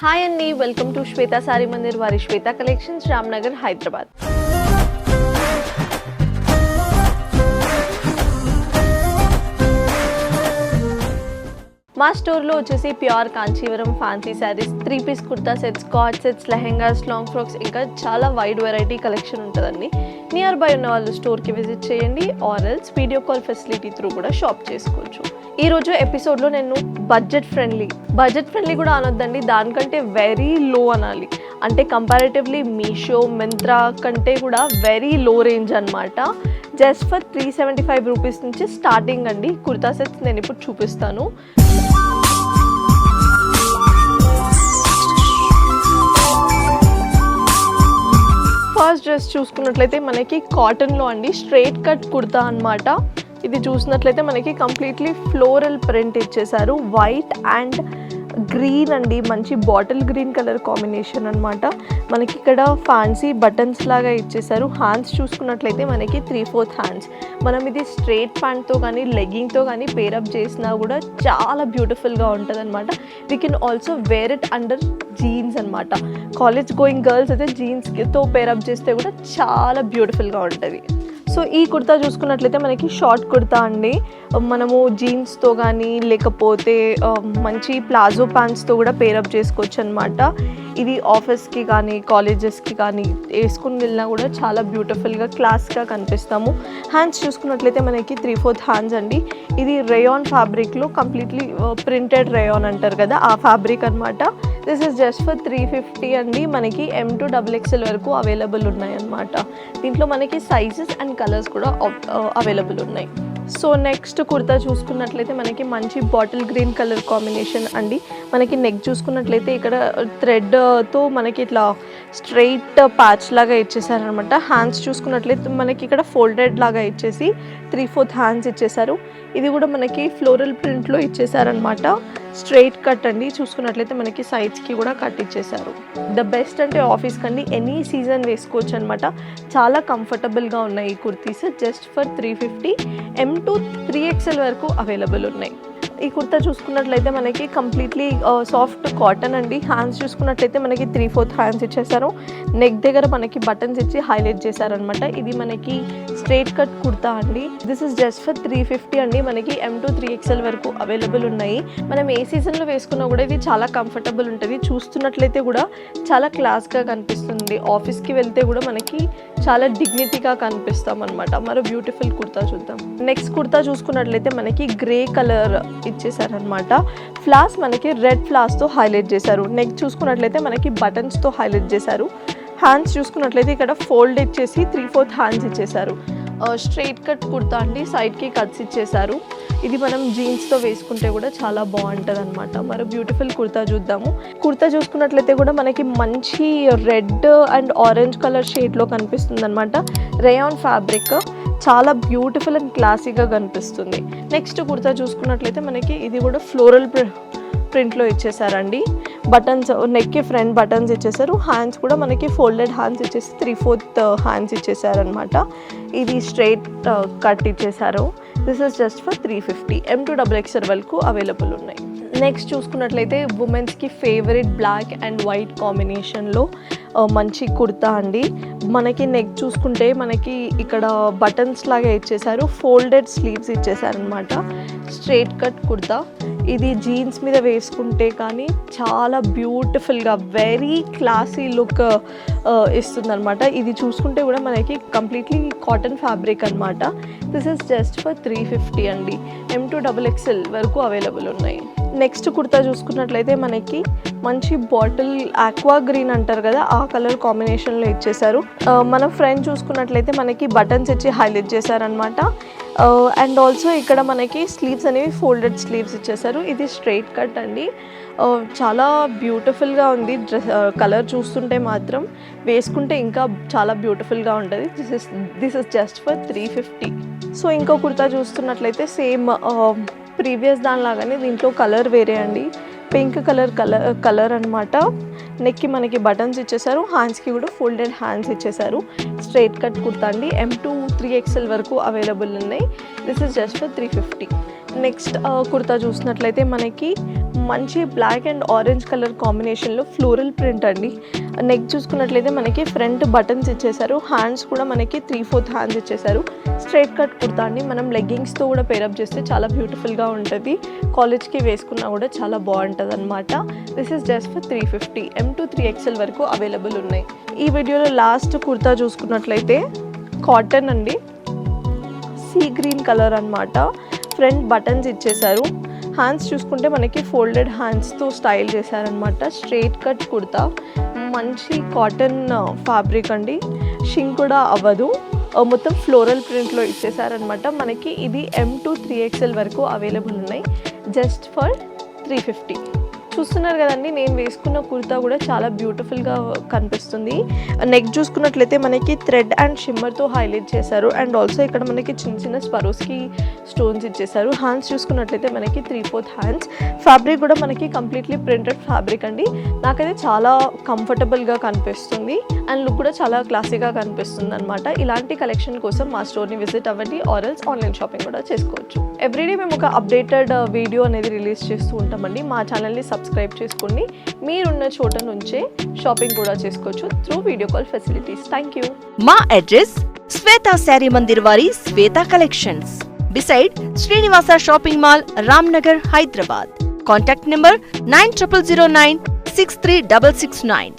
Hi అండి welcome to Shweta Saree Mandir వారి Shweta collections Ramnagar Hyderabad మా స్టోర్లో వచ్చేసి pure Kanjeevaram fancy sarees three piece kurta sets cot sets lehengas long frocks ఇంకా చాలా వైడ్ వెరైటీ కలెక్షన్ ఉంటుందండి. నియర్ బై ఉన్న వాళ్ళు స్టోర్కి విజిట్ చేయండి or else video call facility through కూడా షాప్ చేసుకోవచ్చు. ఈ రోజు ఎపిసోడ్లో నేను బడ్జెట్ ఫ్రెండ్లీ బడ్జెట్ ఫ్రెండ్లీ కూడా అనొద్దండి దానికంటే వెరీ లో అనాలి. అంటే కంపారిటివ్లీ మీషో మింత్రా కంటే కూడా వెరీ లో రేంజ్ అనమాట just for three seventy five rupees నుంచి స్టార్టింగ్ అండి. కుర్తా సెట్స్ నేను ఇప్పుడు చూపిస్తాను. ఫస్ట్ డ్రెస్ చూసుకున్నట్లయితే మనకి కాటన్లో అండి స్ట్రైట్ కట్ కుర్తా అన్నమాట. ఇది చూసినట్లయితే మనకి కంప్లీట్లీ ఫ్లోరల్ ప్రింట్ ఇచ్చేసారు వైట్ అండ్ గ్రీన్ అండి మంచి బాటిల్ గ్రీన్ కలర్ కాంబినేషన్ అన్నమాట. మనకి ఇక్కడ ఫ్యాన్సీ బటన్స్ లాగా ఇచ్చేసారు హ్యాండ్స్ చూసుకున్నట్లయితే మనకి త్రీ ఫోర్త్ హ్యాండ్స్ మనం ఇది స్ట్రైట్ ప్యాంట్తో కానీ లెగ్గింగ్తో కానీ పేరప్ చేసినా కూడా చాలా బ్యూటిఫుల్గా ఉంటుంది అనమాట we can also wear it under jeans అనమాట కాలేజ్ గోయింగ్ గర్ల్స్ అయితే జీన్స్తో పేరప్ చేస్తే కూడా చాలా బ్యూటిఫుల్గా ఉంటుంది. సో ఈ కుర్తా చూసుకున్నట్లయితే మనకి షార్ట్ కుర్తా అండి. మనము జీన్స్తో కానీ లేకపోతే మంచి ప్లాజో ప్యాంట్స్తో కూడా పేరప్ చేసుకోవచ్చు అనమాట ఇది ఆఫీస్కి కానీ కాలేజెస్కి కానీ వేసుకుని వెళ్ళినా కూడా చాలా బ్యూటిఫుల్గా క్లాస్గా కనిపిస్తాము. హ్యాండ్స్ చూసుకున్నట్లయితే మనకి త్రీ ఫోర్త్ హ్యాండ్స్ అండి. ఇది రేయాన్ ఫ్యాబ్రిక్లో కంప్లీట్లీ ప్రింటెడ్ రేయాన్ అంటారు కదా ఆ ఫ్యాబ్రిక్ అనమాట this is just for three fifty అండి. మనకి ఎం టు డబుల్ ఎక్స్ఎల్ వరకు అవైలబుల్ ఉన్నాయన్నమాట దీంట్లో మనకి సైజెస్ అండ్ కలర్స్ కూడా uh, అవైలబుల్ ఉన్నాయి. సో నెక్స్ట్ కుర్తా చూసుకున్నట్లయితే మనకి మంచి బాటిల్ గ్రీన్ కలర్ కాంబినేషన్ అండి. మనకి నెక్ చూసుకున్నట్లయితే ఇక్కడ uh, థ్రెడ్తో uh, మనకి ఇట్లా స్ట్రైట్ ప్యాచ్ లాగా ఇచ్చేసారనమాట హ్యాండ్స్ చూసుకున్నట్లయితే మనకి ఇక్కడ ఫోల్డెడ్ లాగా ఇచ్చేసి త్రీ ఫోర్త్ హ్యాండ్స్ ఇచ్చేసారు. ఇది కూడా మనకి ఫ్లోరల్ ప్రింట్లో ఇచ్చేసారనమాట స్ట్రైట్ కట్ అండి. చూసుకున్నట్లయితే మనకి సైడ్స్కి కూడా కట్ ఇచ్చేసారు ద బెస్ట్ అంటే ఆఫీస్ కండి ఎనీ సీజన్ వేసుకోవచ్చు అనమాట చాలా కంఫర్టబుల్గా ఉన్నాయి ఈ kurtis. Just for three fifty M to three XL వరకు అవైలబుల్ ఉన్నాయి. ఈ కుర్తా చూసుకున్నట్లయితే మనకి కంప్లీట్లీ సాఫ్ట్ కాటన్ అండి. హ్యాండ్స్ చూసుకున్నట్లయితే మనకి త్రీ ఫోర్త్ హ్యాండ్స్ ఇచ్చేసారు. నెక్ దగ్గర మనకి బటన్స్ ఇచ్చి హైలైట్ చేశారనమాట ఇది మనకి స్ట్రైట్ కట్ కుర్తా అండి. This is just for three fifty అండి. మనకి ఎం టు త్రీ ఎక్స్ఎల్ వరకు అవైలబుల్ ఉన్నాయి. మనం ఏ సీజన్లో వేసుకున్నా కూడా ఇది చాలా కంఫర్టబుల్ ఉంటుంది. చూస్తున్నట్లయితే కూడా చాలా క్లాస్గా కనిపిస్తుంది. ఆఫీస్కి వెళ్తే కూడా మనకి చాలా డిగ్నిటీగా కనిపిస్తాం అనమాట మరో బ్యూటిఫుల్ కుర్తా చూద్దాం. నెక్స్ట్ కుర్తా చూసుకున్నట్లయితే మనకి గ్రే కలర్ ఇచ్చేసారనమాట ఫ్లాస్ మనకి రెడ్ ఫ్లాస్తో హైలైట్ చేశారు. నెక్ చూసుకున్నట్లయితే మనకి బటన్స్తో హైలైట్ చేశారు. హ్యాండ్స్ చూసుకున్నట్లయితే ఇక్కడ ఫోల్డ్ ఇచ్చేసి త్రీ ఫోర్త్ హ్యాండ్స్ ఇచ్చేసారు స్ట్రైట్ కట్ కుర్తా అండి. సైడ్కి కట్స్ ఇచ్చేసారు ఇది మనం జీన్స్తో వేసుకుంటే కూడా చాలా బాగుంటుంది అనమాట మరి బ్యూటిఫుల్ కుర్తా చూద్దాము. కుర్తా చూసుకున్నట్లయితే కూడా మనకి మంచి రెడ్ అండ్ ఆరెంజ్ కలర్ షేడ్లో కనిపిస్తుంది అనమాట రేయాన్ ఫ్యాబ్రిక్ చాలా బ్యూటిఫుల్ అండ్ క్లాసీగా కనిపిస్తుంది. నెక్స్ట్ కుర్తా చూసుకున్నట్లయితే మనకి ఇది కూడా ఫ్లోరల్ ప్రింట్లో ఇచ్చేసారండి బటన్స్ నెక్కి ఫ్రంట్ బటన్స్ ఇచ్చేసారు. హ్యాండ్స్ కూడా మనకి ఫోల్డెడ్ హ్యాండ్స్ ఇచ్చేసి త్రీ ఫోర్త్ హ్యాండ్స్ ఇచ్చేసారనమాట ఇది స్ట్రైట్ కట్ uh, ఇచ్చేసారు. This is just for three fifty M to double XL వరకు అవైలబుల్ ఉన్నాయి. నెక్స్ట్ చూసుకున్నట్లయితే ఉమెన్స్కి ఫేవరెట్ బ్లాక్ అండ్ వైట్ కాంబినేషన్లో మంచి కుర్తా అండి. మనకి నెక్ చూసుకుంటే మనకి ఇక్కడ బటన్స్ లాగా ఇచ్చేసారు. ఫోల్డెడ్ స్లీవ్స్ ఇచ్చేసారనమాట స్ట్రేట్ కట్ కుర్తా. ఇది జీన్స్ మీద వేసుకుంటే కానీ చాలా బ్యూటిఫుల్గా వెరీ క్లాసీ లుక్ ఇస్తుంది అనమాట ఇది చూసుకుంటే కూడా మనకి కంప్లీట్లీ కాటన్ ఫ్యాబ్రిక్ అనమాట this is just for three fifty అండి. ఎం టు డబుల్ ఎక్స్ఎల్ వరకు అవైలబుల్ ఉన్నాయి. నెక్స్ట్ కుర్తా చూసుకున్నట్లయితే మనకి మంచి బాటిల్ ఆక్వా గ్రీన్ అంటారు కదా ఆ కలర్ కాంబినేషన్లో ఇచ్చేసారు మన ఫ్రెండ్ చూసుకున్నట్లయితే మనకి బటన్స్ ఇచ్చి హైలైట్ చేశారనమాట Uh, అండ్ ఆల్సో ఇక్కడ మనకి స్లీవ్స్ అనేవి ఫోల్డెడ్ స్లీవ్స్ ఇచ్చేసారు. ఇది స్ట్రైట్ కట్ అండి. Uh, చాలా బ్యూటిఫుల్గా ఉంది. డ్రెస్ కలర్ uh, చూస్తుంటే మాత్రం వేసుకుంటే ఇంకా చాలా బ్యూటిఫుల్గా ఉంటుంది. This is this is just for three fifty so ఇంకో కుర్తా చూస్తున్నట్లయితే సేమ్ ప్రీవియస్ దానిలాగానే దీంట్లో కలర్ వేరే అండి. పింక్ కలర్ కలర్ కలర్ అనమాట నెక్కి మనకి బటన్స్ ఇచ్చేసారు హ్యాండ్స్కి కూడా ఫోల్డెడ్ హ్యాండ్స్ ఇచ్చేసారు స్ట్రైట్ కట్ కుర్తా అండి ఎం టూ త్రీ ఎక్స్ఎల్ వరకు అవైలబుల్ ఉన్నాయి. This is just for three fifty next kurta చూసినట్లయితే మనకి మంచి బ్లాక్ అండ్ ఆరెంజ్ కలర్ కాంబినేషన్లో ఫ్లోరల్ ప్రింట్ అండి. నెక్ చూసుకున్నట్లయితే మనకి ఫ్రంట్ బటన్స్ ఇచ్చేసారు హ్యాండ్స్ కూడా మనకి త్రీ ఫోర్త్ హ్యాండ్స్ ఇచ్చేసారు స్ట్రైట్ కట్ కుర్తా అండి. మనం లెగ్గింగ్స్తో కూడా పేరప్ చేస్తే చాలా బ్యూటిఫుల్గా ఉంటుంది. కాలేజ్కి వేసుకున్నా కూడా చాలా బాగుంటుంది అనమాట this is just for three fifty M to three XL వరకు అవైలబుల్ ఉన్నాయి. ఈ వీడియోలో లాస్ట్ కుర్తా చూసుకున్నట్లయితే కాటన్ అండి. సీ గ్రీన్ కలర్ అన్నమాట. ఫ్రంట్ బటన్స్ ఇచ్చేసారు హ్యాండ్స్ చూసుకుంటే మనకి ఫోల్డెడ్ హ్యాండ్స్తో స్టైల్ చేశారనమాట స్ట్రైట్ కట్ కుర్తా. మంచి కాటన్ ఫ్యాబ్రిక్ uh, అండి. షింక్ కూడా అవ్వదు. ఆ, మొత్తం ఫ్లోరల్ ప్రింట్లో ఇచ్చేసారనమాట మనకి ఇది ఎం టు త్రీ ఎక్స్ఎల్ వరకు అవైలబుల్ ఉన్నాయి. జస్ట్ ఫర్ త్రీ ఫిఫ్టీ చూస్తున్నారు కదండి నేను వేసుకున్న కుర్తా కూడా చాలా బ్యూటిఫుల్గా కనిపిస్తుంది. నెక్ చూసుకున్నట్లయితే మనకి థ్రెడ్ అండ్ షిమ్మర్తో హైలైట్ చేశారు. అండ్ ఆల్సో ఇక్కడ మనకి చిన్న చిన్న స్పరోస్కి స్టోన్స్ ఇచ్చేసారు హ్యాండ్స్ చూసుకున్నట్లయితే మనకి త్రీ ఫోర్త్ హ్యాండ్స్ ఫ్యాబ్రిక్ కూడా మనకి కంప్లీట్లీ ప్రింటెడ్ ఫ్యాబ్రిక్ అండి. నాకైతే చాలా కంఫర్టబుల్గా కనిపిస్తుంది. అండ్ లుక్ కూడా చాలా క్లాసీగా కనిపిస్తుంది అనమాట ఇలాంటి కలెక్షన్ కోసం మా స్టోర్ని విజిట్ అవ్వండి. ఆరల్స్ ఆన్లైన్ షాపింగ్ కూడా చేసుకోవచ్చు. ఎవ్రీడే మేము ఒక అప్డేటెడ్ వీడియో uh, అనేది రిలీజ్ చేస్తూ ఉంటామండి. మా ఛానల్ని సబ్స్క్రైబ్ చేసుకోండి మీరున్న చోట నుంచే షాపింగ్ కూడా చేసుకోవచ్చు through video call facilities thank you మా అడ్రస్ శ్వేత శారీ మందిర్ వారి Shweta collections beside Srinivasa shopping mall Ramnagar Hyderabad contact number nine triple zero nine six three double six nine